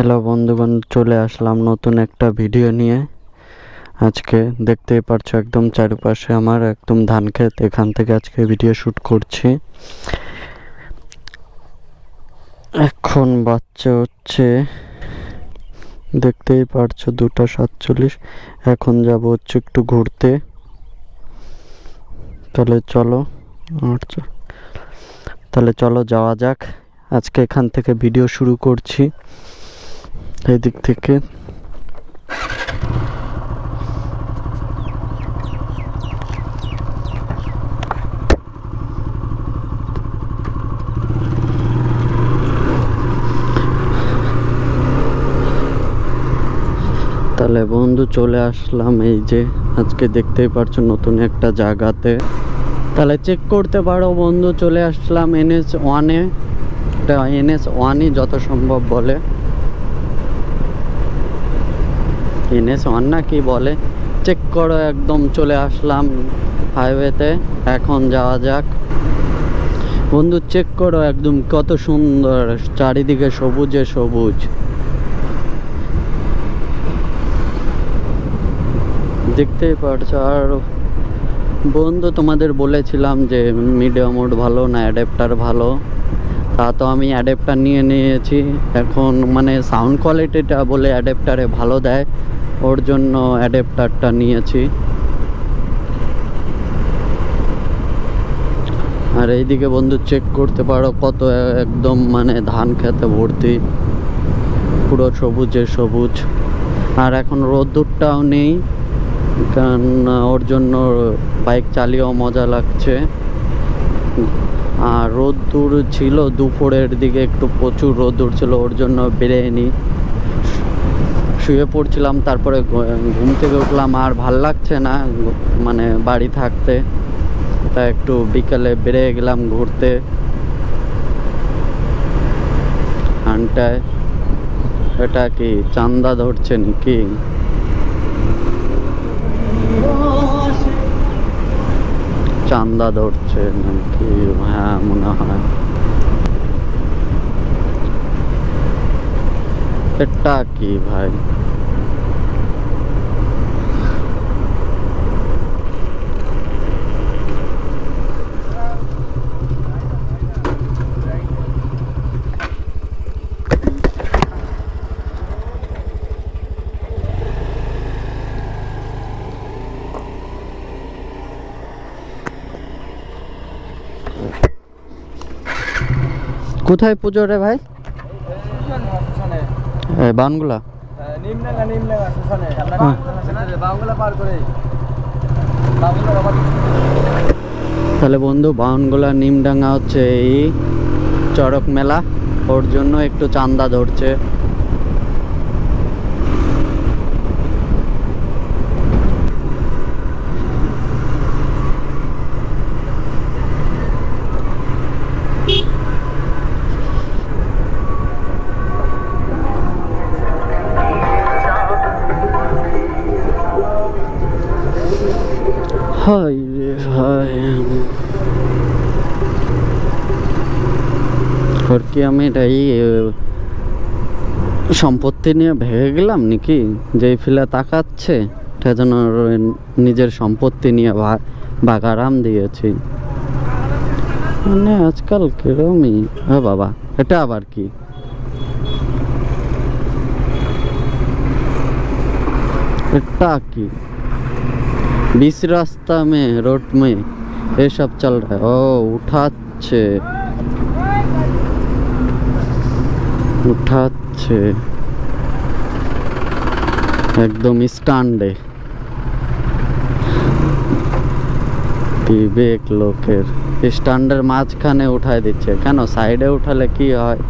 Hello বন্ধুগণ, চলে আসলাম নতুন একটা ভিডিও নিয়ে। আজকে দেখতেই পারছ একদম চারপাশে আমার একদম ধান ক্ষেত, এখান থেকে আজকে ভিডিও শ্যুট করছি। এখন বাচ্চা হচ্ছে, দেখতেই পারছ দুটা সাতচল্লিশ, এখন যাব হচ্ছে একটু ঘুরতে। তাহলে চলো তাহলে চলো যাওয়া যাক। আজকে এখান থেকে ভিডিও শুরু করছি। এই দিক থেকে। তাহলে বন্ধু চলে আসলাম এই যে, আজকে দেখতেই পারছ নতুন একটা জায়গাতে। তাহলে চেক করতে পারো বন্ধু, চলে আসলাম এনএস ওয়ানে। এনএস ওয়ানই যত সম্ভব বলে। এনএস ওয়ান না কি বলে? চেক করো, একদম চলে আসলাম হাইওয়েতে। এখন যাওয়া যাক। বন্ধু, চেক করো একদম কত সুন্দর, চারিদিকে সবুজে সবুজ। দেখতেই পারছ, আর বন্ধু, তোমাদের বলেছিলাম যে মিডিয়া মোড ভালো না, অ্যাডাপ্টার ভালো। তা তো আমি অ্যাডাপ্টার নিয়ে নিয়েছি। এখন মানে সাউন্ড কোয়ালিটিটা বলে অ্যাডাপ্টারে ভালো দেয়, ওর জন্য অ্যাডাপ্টারটা নিয়েছি। আর এইদিকে বন্ধু চেক করতে পারো কত একদম মানে ধান খেতে ভর্তি। পুরো সবুজে সবুজ। আর এখন রোদ্দুরটাও নেই, কারণ ওর জন্য বাইক চালিয়েও মজা লাগছে। আর রোদ্দুর ছিল দুপুরের দিকে, একটু প্রচুর রোদ্দুর ছিল, ওর জন্য বেরোয়নি। শুয়ে পড়ছিলাম, তারপরে ঘুম থেকে উঠলাম, আর ভালো লাগছে না মানে বাড়ি থাকতে। তা একটু বিকালে বেরিয়ে গেলাম ঘুরতে। আনটায় এটা কি চান্দা ধরছে নাকি চান্দা ধরছে নাকি? হ্যাঁ মনে হয়। এটা কি ভাই? কোথায় পুজো রে ভাই? বানগুলা? হ্যাঁ। তাহলে বন্ধু বাউনগুলা নিমডাঙ্গা হচ্ছে এই চড়ক মেলা। ওর জন্য একটু চান্দা ধরছে। হাই রে হাই কি আমি এটাই সম্পত্তি নিয়ে ভেঙে গেলাম নাকি? যেই ফিলে তাকাচ্ছে, এটা যেন নিজের সম্পত্তি নিয়ে বাগারাম দিয়েছি। মানে আজকাল কিরমই? হ্যাঁ বাবা, এটা আবার কি? এটা কি? बीच रास्ता में रोड में ये सब चल रहा है ओ উঠাচ্ছে উঠাচ্ছে একদম স্ট্যান্ডে বিবেক লোকের স্ট্যান্ডের মাঝখানে উঠায় দিচ্ছে কেন সাইডে উঠালে কি হয়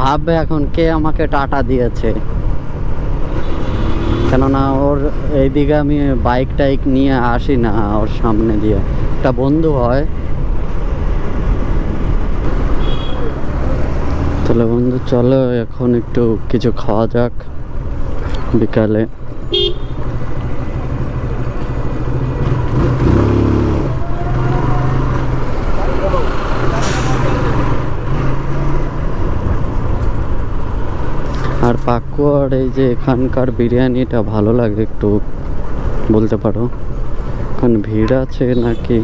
ভাববে এখন কে আমাকে টাটা দিয়েছে। কেননা ওর এইদিকে আমি বাইক টাইক নিয়ে আসি না ওর সামনে দিয়ে। একটা বন্ধু হয়। তাহলে বন্ধু চলো এখন একটু কিছু খাওয়া যাক বিকালে। আর পাকুয়ার এই যে এখানকার বিরিয়ানিটা ভালো লাগে একটু, বলতে পারো? কারণ ভিড় আছে নাকি?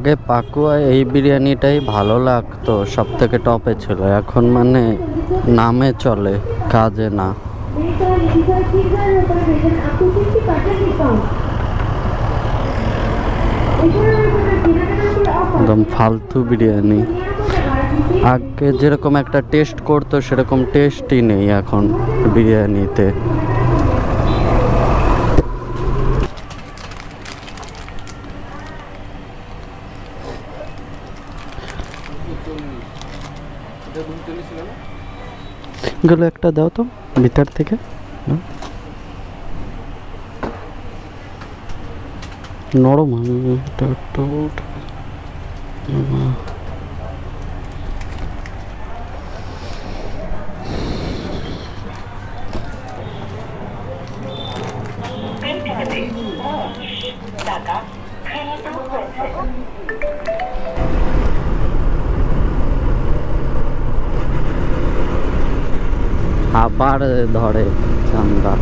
আগে পাকুয়া এই বিরিয়ানিটাই ভালো লাগতো সব থেকে টপে ছিল। এখন মানে নামে চলে, কাজে না। একদম ফালতু বিরিয়ানি। আগে যেরকম একটা টেস্ট করতো, সেরকম টেস্টই নেই এখন বিরিয়ানিতে। এগুলো একটা দাও তো ভিতর থেকে নরম আমি এটা একটু আবার ধরে চান্দা।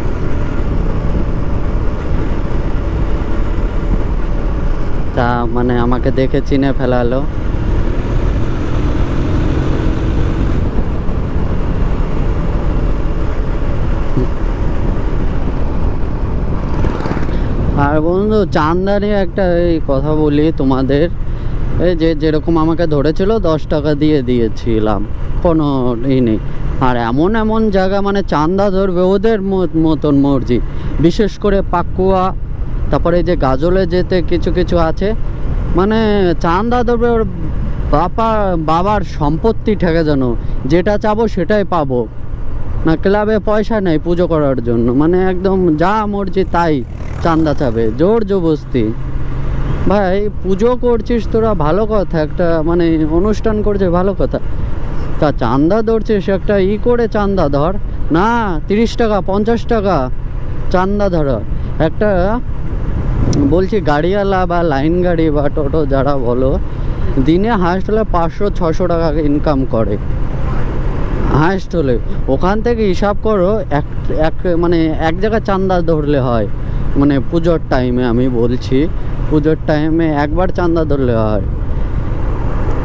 তা মানে আমাকে দেখে চিনে ফেলালো। আর বন্ধু চান্দানি একটা এই কথা বলি তোমাদের। এই যে যেরকম আমাকে ধরেছিল, দশ টাকা দিয়ে দিয়েছিলাম। কোনো ই নেই। আর এমন এমন জায়গা মানে চান্দা ধরবে ওদের মতন মর্জি। বিশেষ করে পাকুয়া, তারপরে যে গাজলে যেতে কিছু কিছু আছে মানে চান্দা ধরবে ওর বাবা বাবার সম্পত্তি ঠেকে যেন। যেটা চাবো সেটাই পাবো। না, ক্লাবে পয়সা নেই পুজো করার জন্য। মানে একদম যা মর্জি তাই চান্দা চাবে। জোর জবস্তি ভাই, পুজো করছিস তোরা, ভালো কথা। একটা মানে অনুষ্ঠান করছে ভালো কথা। তা চান্দা ধরছিস, একটা ই করে চান্দা ধর। না, তিরিশ টাকা, পঞ্চাশ টাকা চান্দা ধর। একটা বলছি গাড়িওয়ালা বা লাইন গাড়ি বা টোটো যারা বলো, দিনে হলে পাঁচশো ছশো টাকা ইনকাম করে। হাঁসট হলে। ওখান থেকে হিসাব করো, এক এক মানে এক জায়গায় চান্দা ধরলে হয়। মানে পুজোর টাইমে আমি বলছি, পুজোর টাইমে একবার চান্দা ধরলে হয়।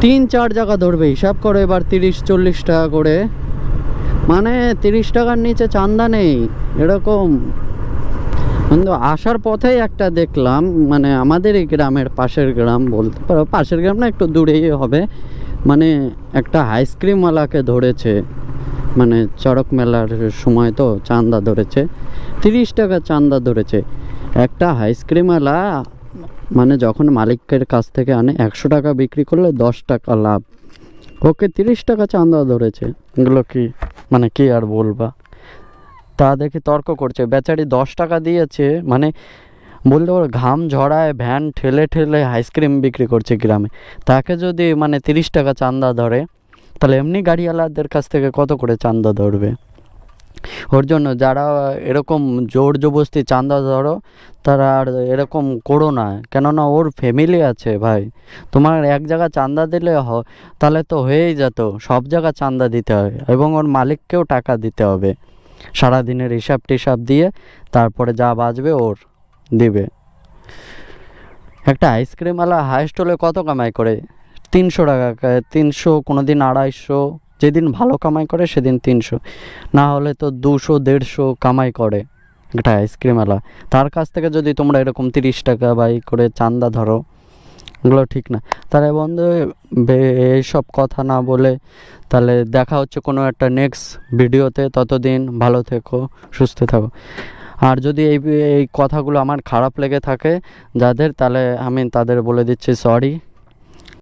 তিন চার জায়গা ধরবে, হিসাব করো এবার তিরিশ, চল্লিশ টাকা করে। মানে তিরিশ টাকার নিচে চান্দা নেই, এরকম। কিন্তু আসার পথেই একটা দেখলাম মানে আমাদের এই গ্রামের পাশের গ্রাম বলতে পারো, পাশের গ্রাম না একটু দূরেই হবে মানে একটা আইসক্রিমওয়ালাকে ধরেছে মানে চড়ক মেলার সময় তো চান্দা ধরেছে, তিরিশ টাকা চান্দা ধরেছে। একটা আইসক্রিমওয়ালা মানে যখন মালিকের কাছ থেকে আনে, একশো টাকা বিক্রি করলে দশ টাকা লাভ। ওকে তিরিশ টাকা চান্দা ধরেছে। এগুলো কি? মানে কি আর বলবা? তা দেখে তর্ক করছে। বেচারি দশ টাকা দিয়েছে মানে বলতে পারো ঘাম ঝরায়, ভ্যান ঠেলে ঠেলে আইসক্রিম বিক্রি করছে গ্রামে। তাকে যদি মানে তিরিশ টাকা চান্দা ধরে, তাহলে এমনি গাড়িওয়ালাদের কাছ থেকে কত করে চান্দা ধরবে? ওর জন্য যারা এরকম জোর জবস্তি চান্দা ধরো, তারা আর এরকম করো না। কেননা ওর ফ্যামিলি আছে ভাই। তোমার এক জায়গা চান্দা দিলে তাহলে তো হয়েই যেত। সব জায়গা চান্দা দিতে হয় এবং ওর মালিককেও টাকা দিতে হবে। সারাদিনের হিসাব টিসাব দিয়ে তারপরে যা বাঁচবে ওর দিবে। একটা আইসক্রিমওয়ালা হাই স্টলে কত কামাই করে? তিনশো টাকা, তিনশো কোনো দিন আড়াইশো যেদিন ভালো কামাই করে, সেদিন তিনশো। না হলে তো দুশো, দেড়শো কামাই করে একটা আইসক্রিমওয়ালা। তার কাছ থেকে যদি তোমরা এরকম তিরিশ টাকা বাই করে চান্দা ধরো, এগুলো ঠিক না। তাহলে বন্ধু এইসব কথা না বলে তাহলে দেখা হচ্ছে কোনো একটা নেক্সট ভিডিওতে ততদিন ভালো থেকো, সুস্থ থাকো। আর যদি এই এই কথাগুলো আমার খারাপ লেগে থাকে, যাদের, তাহলে আমি তাদের বলে দিচ্ছি সরি